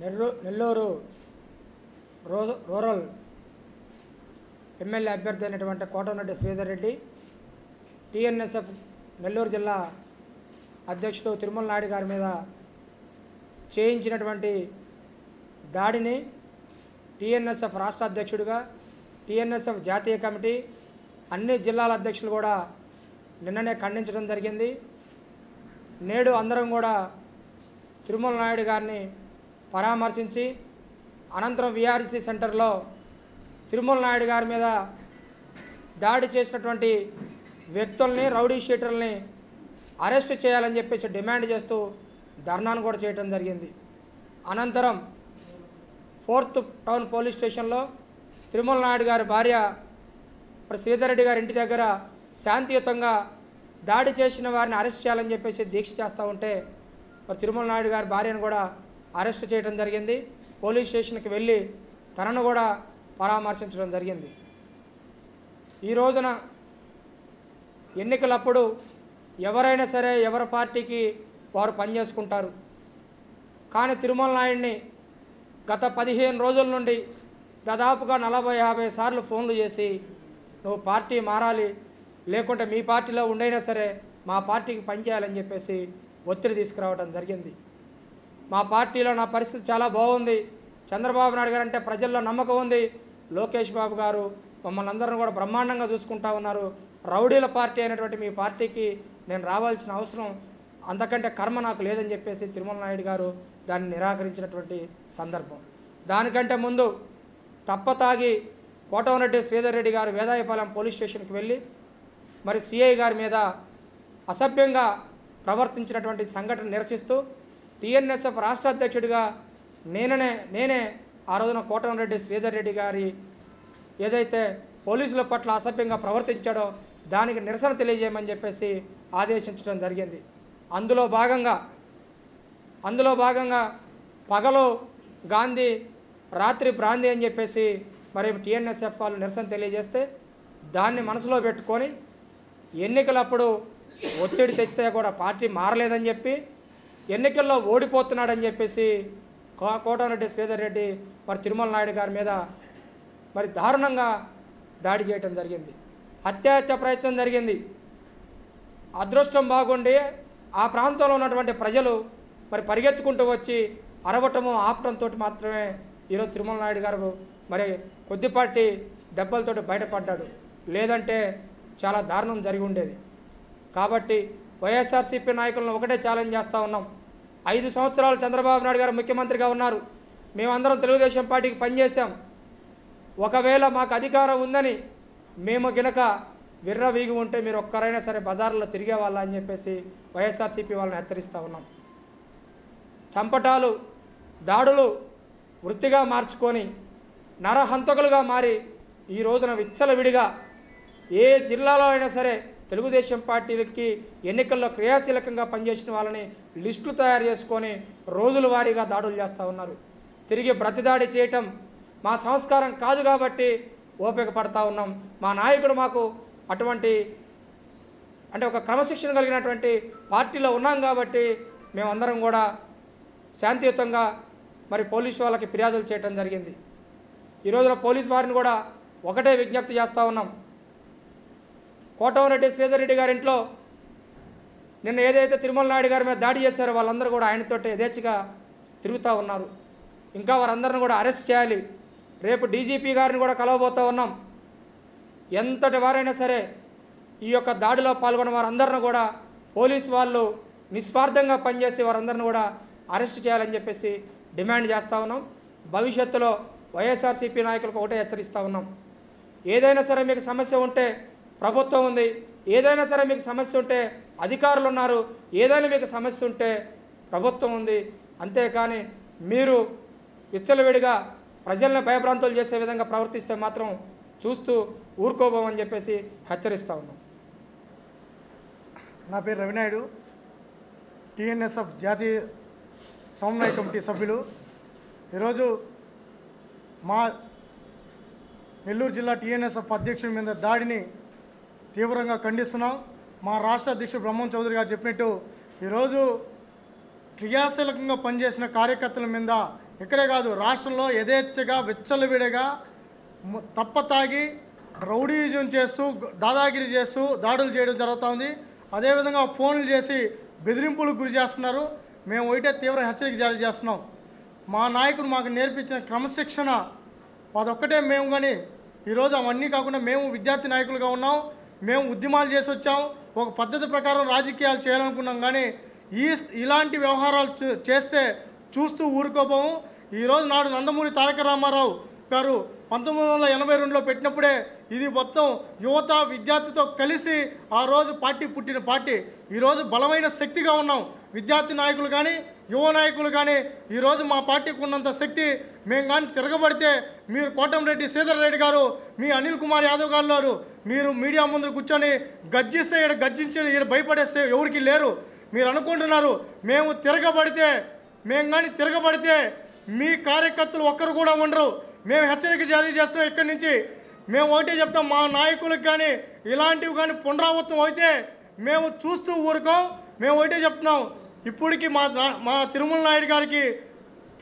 Nellore Nellore rural MLA అభ్యర్థి అయినటువంటి Kotamreddy Sridhar Reddy TNSF Nellore జిల్లా అధ్యక్షుడు తిరుమల నాయుడు గారి మీద చేయించినటువంటి దాడిని టీఎన్ఎస్ఎఫ్ రాష్ట్ర అధ్యక్షుడిగా టీఎన్ఎస్ఎఫ్ జాతీయ కమిటీ అన్ని జిల్లాల అధ్యక్షులు కూడా నిన్ననే ఖండించడం జరిగింది. నేడు అందరం కూడా తిరుమల నాయుడు గారిని పరామర్శించి అనంతరం విఆర్సి సెంటర్లో తిరుమల నాయుడు గారి మీద దాడి చేసినటువంటి వ్యక్తుల్ని రౌడీ షీటర్లని అరెస్ట్ చేయాలని చెప్పేసి డిమాండ్ చేస్తూ ధర్నాను కూడా చేయడం జరిగింది. అనంతరం ఫోర్త్ టౌన్ పోలీస్ స్టేషన్లో తిరుమల నాయుడు గారి భార్య మరి శ్రీధర్ రెడ్డి గారి ఇంటి దగ్గర శాంతియుతంగా దాడి చేసిన వారిని అరెస్ట్ చేయాలని చెప్పేసి దీక్ష చేస్తూ ఉంటే మరి తిరుమల నాయుడు గారి భార్యను కూడా అరెస్ట్ చేయడం జరిగింది. పోలీస్ స్టేషన్కి వెళ్ళి తనను కూడా పరామర్శించడం జరిగింది. ఈ రోజున ఎన్నికలప్పుడు ఎవరైనా సరే ఎవరి పార్టీకి వారు పనిచేసుకుంటారు. కానీ తిరుమల నాయుడిని గత పదిహేను రోజుల నుండి దాదాపుగా నలభై యాభై సార్లు ఫోన్లు చేసి నువ్వు పార్టీ మారాలి లేకుంటే మీ పార్టీలో ఉండైనా సరే మా పార్టీకి పనిచేయాలని చెప్పేసి ఒత్తిడి తీసుకురావడం జరిగింది. మా పార్టీలో నా పరిస్థితి చాలా బాగుంది. చంద్రబాబు నాయుడు గారు అంటే ప్రజల్లో నమ్మకం ఉంది. లోకేష్ బాబు గారు మమ్మల్ని అందరం కూడా బ్రహ్మాండంగా చూసుకుంటా ఉన్నారు. రౌడీల పార్టీ అయినటువంటి మీ పార్టీకి నేను రావాల్సిన అవసరం అంతకంటే కర్మ నాకు లేదని చెప్పేసి తిరుమల నాయుడు గారు దాన్ని నిరాకరించినటువంటి సందర్భం. దానికంటే ముందు తప్పతాగి కోటమరెడ్డి శ్రీధర్ రెడ్డి గారు వేదాయపాలెం పోలీస్ స్టేషన్కి వెళ్ళి మరి సిఐ గారి మీద అసభ్యంగా ప్రవర్తించినటువంటి సంఘటన నిరసిస్తూ టీఎన్ఎస్ఎఫ్ రాష్ట్ర అధ్యక్షుడిగా నేననే నేనే ఆ రోజున కోటమరెడ్డి శ్రీధర్ రెడ్డి గారి ఏదైతే పోలీసుల పట్ల అసభ్యంగా ప్రవర్తించాడో దానికి నిరసన తెలియజేయమని చెప్పేసి ఆదేశించడం జరిగింది. అందులో భాగంగా అందులో భాగంగా పగలు గాంధీ రాత్రి ప్రాంతి అని చెప్పేసి మరి టీఎన్ఎస్ఎఫ్ వాళ్ళు నిరసన తెలియజేస్తే దాన్ని మనసులో పెట్టుకొని ఎన్నికలప్పుడు ఒత్తిడి తెచ్చితే కూడా పార్టీ మారలేదని చెప్పి ఎన్నికల్లో ఓడిపోతున్నాడని చెప్పేసి కో- కోటమిరెడ్డి శ్రీధర్ రెడ్డి మరి తిరుమల నాయుడు గారి మీద మరి దారుణంగా దాడి చేయటం జరిగింది. హత్యాహత్య ప్రయత్నం జరిగింది. అదృష్టం బాగుండి ఆ ప్రాంతంలో ఉన్నటువంటి ప్రజలు మరి పరిగెత్తుకుంటూ వచ్చి అరవటము ఆపటంతో మాత్రమే ఈరోజు తిరుమల నాయుడు గారు మరి కొద్దిపాటి దెబ్బలతోటి బయటపడ్డాడు. లేదంటే చాలా దారుణం జరిగి ఉండేది. కాబట్టి వైఎస్ఆర్సీపీ నాయకులను ఒకటే ఛాలెంజ్ చేస్తూ ఉన్నాం. ఐదు సంవత్సరాలు చంద్రబాబు నాయుడు గారు ముఖ్యమంత్రిగా ఉన్నారు. మేమందరం తెలుగుదేశం పార్టీకి పనిచేశాం. ఒకవేళ మాకు అధికారం ఉందని మేము గినక విర్ర వీగి ఉంటే మీరు ఒక్కరైనా సరే బజార్లో తిరిగే వాళ్ళని చెప్పేసి వైఎస్ఆర్సీపీ వాళ్ళని హెచ్చరిస్తూ ఉన్నాం. చంపటాలు దాడులు వృత్తిగా మార్చుకొని నరహంతకులుగా మారి ఈ రోజున విచ్చలవిడిగా ఏ జిల్లాలో అయినా సరే తెలుగుదేశం పార్టీలకి ఎన్నికల్లో క్రియాశీలకంగా పనిచేసిన వాళ్ళని లిస్టులు తయారు చేసుకొని రోజుల వారీగా దాడులు చేస్తూ ఉన్నారు. తిరిగి ప్రతిదాడి చేయటం మా సంస్కారం కాదు కాబట్టి ఓపిక పడతా ఉన్నాం. మా నాయకుడు మాకు అటువంటి అంటే ఒక క్రమశిక్షణ కలిగినటువంటి పార్టీలో ఉన్నాం కాబట్టి మేమందరం కూడా శాంతియుతంగా మరి పోలీసు వాళ్ళకి ఫిర్యాదులు చేయటం జరిగింది. ఈ రోజున పోలీసు వారిని కూడా ఒకటే విజ్ఞప్తి చేస్తూ ఉన్నాం. కోటమరెడ్డి శ్రీధర్ రెడ్డి గారి ఇంట్లో నిన్న ఏదైతే తిరుమల నాయుడు గారి మీద దాడి చేశారో వాళ్ళందరూ కూడా ఆయనతోటి యథేచ్ఛగా తిరుగుతూ ఉన్నారు. ఇంకా వారందరిని కూడా అరెస్ట్ చేయాలి. రేపు డీజీపీ గారిని కూడా కలవబోతూ ఉన్నాం. ఎంతటి వారైనా సరే ఈ యొక్క దాడిలో పాల్గొన్న వారందరిని కూడా పోలీసు వాళ్ళు నిస్వార్థంగా పనిచేసే వారందరిని కూడా అరెస్ట్ చేయాలని చెప్పేసి డిమాండ్ చేస్తూ ఉన్నాం. భవిష్యత్తులో వైఎస్ఆర్సీపీ నాయకులకు ఒకటే హెచ్చరిస్తూ ఉన్నాం. ఏదైనా సరే మీకు సమస్య ఉంటే ప్రభుత్వం ఉంది. ఏదైనా సరే మీకు సమస్య ఉంటే అధికారులు ఉన్నారు. ఏదైనా మీకు సమస్య ఉంటే ప్రభుత్వం ఉంది. అంతేకాని మీరు విచ్చలవిడిగా ప్రజల్ని భయభ్రాంతులు చేసే విధంగా ప్రవర్తిస్తే మాత్రం చూస్తూ ఊరుకోబోమని చెప్పేసి హెచ్చరిస్తూ ఉన్నాం. నా పేరు రవినాయుడు. టీఎన్ఎస్ఎఫ్ జాతీయ సమన్వయ కమిటీ సభ్యులు. ఈరోజు మా నెల్లూరు జిల్లా టీఎన్ఎస్ఎఫ్ అధ్యక్షుడి మీద దాడిని తీవ్రంగా ఖండిస్తున్నాం. మా రాష్ట్ర అధ్యక్షుడు బ్రహ్మం చౌదరి గారు చెప్పినట్టు ఈరోజు క్రియాశీలకంగా పనిచేసిన కార్యకర్తల మీద ఇక్కడే కాదు రాష్ట్రంలో యథేచ్ఛగా విచ్చలవిడగా తప్ప తాగి రౌడీజం చేస్తూ దాదాగిరి చేస్తూ దాడులు చేయడం జరుగుతోంది. అదేవిధంగా ఫోన్లు చేసి బెదిరింపులకు గురి చేస్తున్నారు. మేము ఒకటే తీవ్ర హెచ్చరిక జారీ చేస్తున్నాం. మా నాయకుడు మాకు నేర్పించిన క్రమశిక్షణ అదొక్కటే మేము కానీ ఈరోజు అవన్నీ కాకుండా మేము విద్యార్థి నాయకులుగా ఉన్నాం. మేము ఉద్యమాలు చేసి వచ్చాం. ఒక పద్ధతి ప్రకారం రాజకీయాలు చేయాలనుకున్నాం కానీ ఈ ఇలాంటి వ్యవహారాలు చూ- చేస్తే చూస్తూ ఊరుకోపోము ఈరోజు నాడు నందమూరి తారక రామారావు గారు పంతొమ్మిది వందల ఎనభై రెండులో పెట్టినప్పుడే ఇది మొత్తం యువత విద్యార్థితో కలిసి ఆ రోజు పార్టీ పుట్టిన పార్టీ. ఈరోజు బలమైన శక్తిగా ఉన్నాం. విద్యార్థి నాయకులు కానీ యువ నాయకులు కానీ ఈరోజు మా పార్టీకి ఉన్నంత శక్తి మేము కానీ తిరగబడితే మీరు కోటంరెడ్డి శ్రీధర్ రెడ్డి గారు మీ అనిల్ కుమార్ యాదవ్ గారు గారు మీరు మీడియా ముందు కూర్చొని గర్జిస్తే ఈడ గర్జించి ఈడ భయపడేస్తే ఎవరికి లేరు. మీరు అనుకుంటున్నారు మేము తిరగబడితే మేము కానీ తిరగబడితే మీ కార్యకర్తలు ఒక్కరు కూడా ఉండరు. మేము హెచ్చరిక జారీ చేస్తున్నాం ఇక్కడి నుంచి. మేము ఒకటే చెప్తాం మా నాయకులకు కానీ ఇలాంటివి కానీ పునరావృతం అయితే మేము చూస్తూ ఊరుకోం. మేము ఒకటే చెప్తున్నాం ఇప్పటికి మా మా తిరుమల నాయుడు గారికి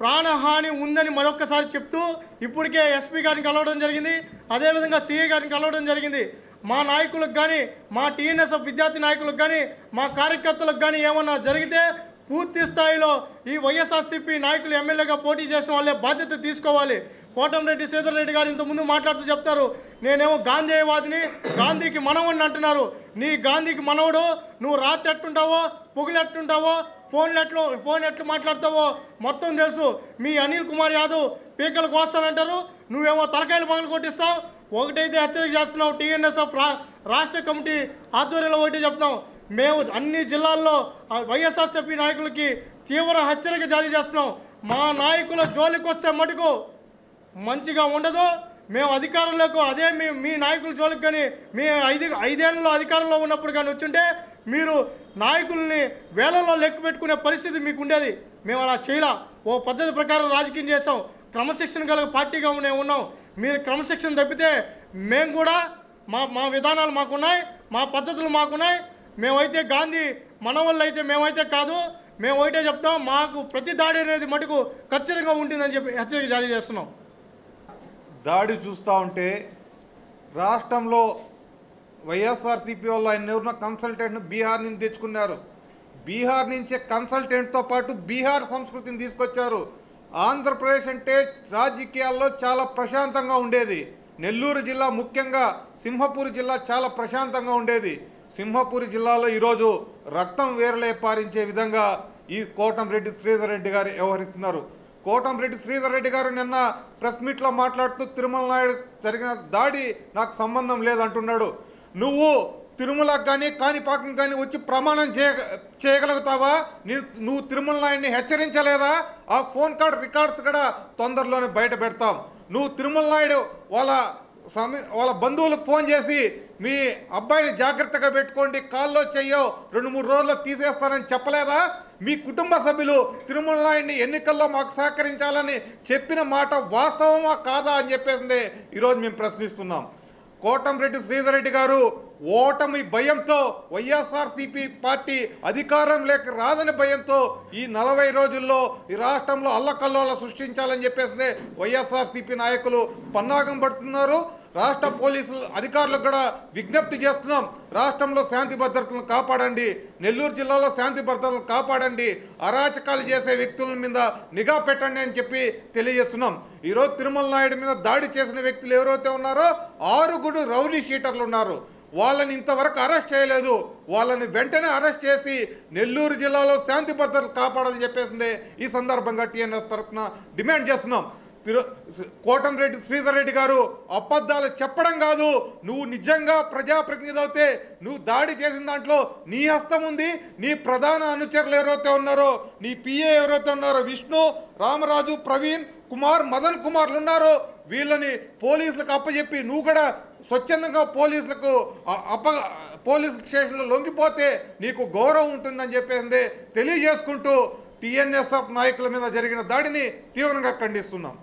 ప్రాణహాని ఉందని మరొకసారి చెప్తూ ఇప్పటికే ఎస్పీ గారిని కలవడం జరిగింది. అదేవిధంగా సిఐ గారిని కలవడం జరిగింది. మా నాయకులకు కానీ మా టీఎన్ఎస్ఎఫ్ విద్యార్థి నాయకులకు కానీ మా కార్యకర్తలకు కానీ ఏమన్నా జరిగితే పూర్తి స్థాయిలో ఈ వైఎస్ఆర్సీపీ నాయకులు ఎమ్మెల్యేగా పోటీ చేసిన వాళ్ళే బాధ్యత తీసుకోవాలి. కోటంరెడ్డి సీతారెడ్డి రెడ్డి గారు ఇంతకుముందు ముందు మాట్లాడుతూ చెప్తారు నేనేమో గాంధీవాదిని గాంధీకి మనవడిని అంటున్నారు. నీ గాంధీకి మనవడు నువ్వు రాత్రి ఎట్టుంటావో పొగులు ఎట్టుంటావో ఫోన్లు ఎట్లు ఫోన్ ఎట్లు మాట్లాడతావో మొత్తం తెలుసు. మీ అనిల్ కుమార్ యాదవ్ పీకలు కోస్తానంటారు నువ్వేమో తలకాయలు పగలు కొట్టిస్తావు. ఒకటైతే హెచ్చరిక చేస్తున్నావు టీఎన్ఎస్ఎఫ్ రా రాష్ట్ర కమిటీ ఆధ్వర్యంలో ఒకటి చెప్తాం మేము అన్ని జిల్లాల్లో వైఎస్ఆర్సీపీ నాయకులకి తీవ్ర హెచ్చరిక జారీ చేస్తున్నాం. మా నాయకుల జోలికి వస్తే మటుకు మంచిగా ఉండదు. మేము అధికారంలోకి అదే మీ మీ నాయకుల జోలికి కానీ మీ ఐదు ఐదేళ్ళలో అధికారంలో ఉన్నప్పుడు కానీ వచ్చుంటే మీరు నాయకుల్ని వేలలో లెక్క పెట్టుకునే పరిస్థితి మీకు ఉండేది. మేము అలా చేయలా. ఓ పద్ధతి ప్రకారం రాజకీయం చేసాం క్రమశిక్షణ గల పార్టీగా మేము ఉన్నాం. మీరు క్రమశిక్షణ తప్పితే మేము కూడా మా మా విధానాలు మాకున్నాయి మా పద్ధతులు మాకున్నాయి. మేమైతే గాంధీ మన అయితే మేమైతే కాదు. మేము ఒకటే చెప్తాం మాకు ప్రతి దాడి అనేది మటుకు ఖచ్చితంగా ఉంటుందని చెప్పి హెచ్చరిక జారీ చేస్తున్నాం. దాడి చూస్తూ ఉంటే రాష్ట్రంలో వైఎస్ఆర్సీపీ వాళ్ళు ఆయన ఎవరిన కన్సల్టెంట్ను బీహార్ నుంచి తెచ్చుకున్నారు. బీహార్ నుంచే కన్సల్టెంట్తో పాటు బీహార్ సంస్కృతిని తీసుకొచ్చారు. ఆంధ్రప్రదేశ్ అంటే రాజకీయాల్లో చాలా ప్రశాంతంగా ఉండేది. నెల్లూరు జిల్లా ముఖ్యంగా సింహపూర్ జిల్లా చాలా ప్రశాంతంగా ఉండేది. సింహపూర్ జిల్లాలో ఈరోజు రక్తం వేరలే పారించే విధంగా ఈ కోటంరెడ్డి శ్రీధర్ రెడ్డి గారు వ్యవహరిస్తున్నారు. కోటంరెడ్డి శ్రీధర్ రెడ్డి గారు నిన్న ప్రెస్ మీట్లో మాట్లాడుతూ తిరుమల నాయుడు జరిగిన దాడి నాకు సంబంధం లేదంటున్నాడు. నువ్వు తిరుమలకు కానీ కాణిపాకం కానీ వచ్చి ప్రమాణం చేయ చేయగలుగుతావా? నీ- నువ్వు తిరుమల నాయుడిని హెచ్చరించలేదా? ఆ ఫోన్ కార్డ్ రికార్డ్స్ కూడా తొందరలోనే బయట పెడతాం. నువ్వు తిరుమల నాయుడు వాళ్ళ సమీ వాళ్ళ బంధువులకు ఫోన్ చేసి మీ అబ్బాయిని జాగ్రత్తగా పెట్టుకోండి కాల్లో చెయ్యో రెండు మూడు రోజుల్లో తీసేస్తానని చెప్పలేదా? మీ కుటుంబ సభ్యులు తిరుమల నాయుడిని ఎన్నికల్లో మాకు సహకరించాలని చెప్పిన మాట వాస్తవమా కాదా అని చెప్పేసిందే ఈరోజు మేము ప్రశ్నిస్తున్నాం. కోటంరెడ్డి శ్రీధర్ రెడ్డి గారు ఓటమి భయంతో వైఎస్ఆర్సీపీ పార్టీ అధికారం లేక రాదని భయంతో ఈ నలభై రోజుల్లో ఈ రాష్ట్రంలో అల్లకల్లోల సృష్టించాలని చెప్పేసి వైఎస్ఆర్సీపీ నాయకులు. పన్నాగం పడుతున్నారు. రాష్ట్ర పోలీసులు అధికారులకు కూడా విజ్ఞప్తి చేస్తున్నాం. రాష్ట్రంలో శాంతి భద్రతలను కాపాడండి. నెల్లూరు జిల్లాలో శాంతి భద్రతలను కాపాడండి. అరాచకాలు చేసే వ్యక్తుల మీద నిఘా పెట్టండి అని చెప్పి తెలియజేస్తున్నాం. ఈరోజు తిరుమల నాయుడు మీద దాడి చేసిన వ్యక్తులు ఎవరైతే ఉన్నారో ఆరుగురు రౌడీ షీటర్లు ఉన్నారు. వాళ్ళని ఇంతవరకు అరెస్ట్ చేయలేదు. వాళ్ళని వెంటనే అరెస్ట్ చేసి నెల్లూరు జిల్లాలో శాంతి భద్రతలు కాపాడాలని చెప్పేసిందే ఈ సందర్భంగా టీఎన్ఎస్ తరఫున డిమాండ్ చేస్తున్నాం. కోటంరెడ్డి శ్రీధర్ రెడ్డి గారు అబద్ధాలు చెప్పడం కాదు. నువ్వు నిజంగా ప్రజాప్రతినిధి అవుతే నువ్వు దాడి చేసిన దాంట్లో నీ హస్తం ఉంది నీ ప్రధాన అనుచరులు ఎవరైతే ఉన్నారో నీ పిఏ ఎవరైతే ఉన్నారో విష్ణు రామరాజు ప్రవీణ్ కుమార్ మదన్ కుమార్లు ఉన్నారో వీళ్ళని పోలీసులకు అప్పచెప్పి నువ్వు కూడా స్వచ్ఛందంగా పోలీసులకు అప్ప పోలీస్ స్టేషన్లో లొంగిపోతే నీకు గౌరవం ఉంటుందని చెప్పేసి తెలియజేసుకుంటూ టీఎన్ఎస్ఎఫ్ నాయకుల మీద జరిగిన దాడిని తీవ్రంగా ఖండిస్తున్నాం.